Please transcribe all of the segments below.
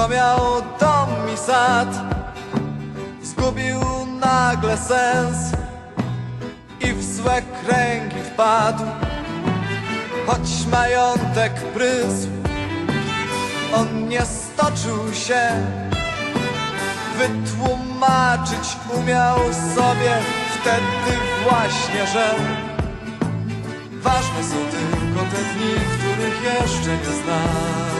kto miał dom i sad, zgubił nagle sens i w złe kręgi wpadł. Choć majątek prysł, on nie stoczył się. Wytłumaczyć umiał sobie wtedy właśnie, że Ważne są tylko te dni, których jeszcze nie znamy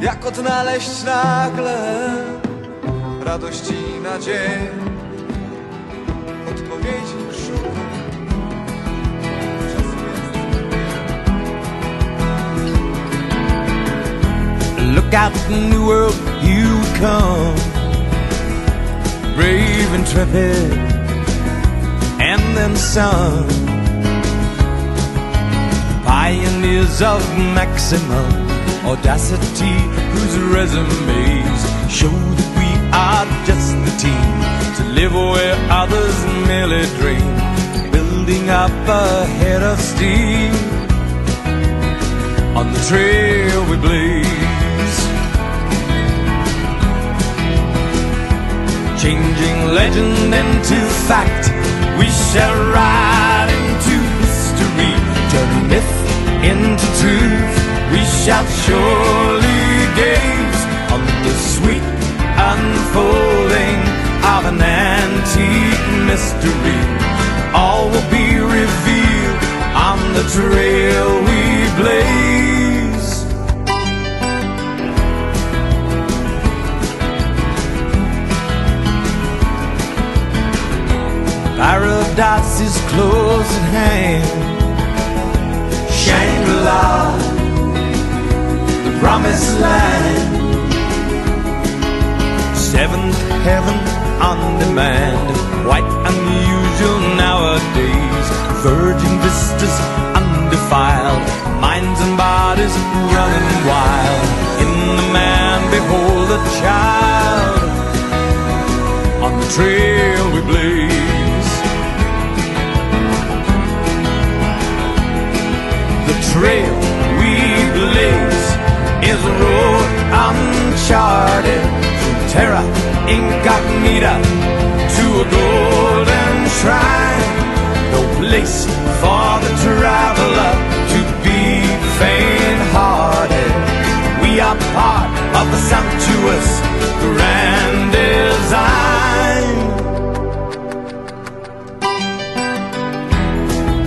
Jak odnaleźć nagle radość i nadzieję? Odpowiedzi szukam. Look out the world you come. Brave, intrepid And then some. Pioneers of maximum Audacity Whose resumes Show that we are just the team To live where others merely dream Building up a head of steam on the trail we blaze. Changing legend into fact, we shall ride mystery. All will be revealed on the trail we blaze. Paradise is close at hand. Shangri-La, the promised land. Seventh heaven on demand. Quite unusual nowadays. Virgin vistas undefiled. Minds and bodies running wild. In the man, behold a child. On the trail we blaze. The trail we blaze is a road uncharted terra incognita golden shrine, no place for the traveler to be faint-hearted. We are part of the sumptuous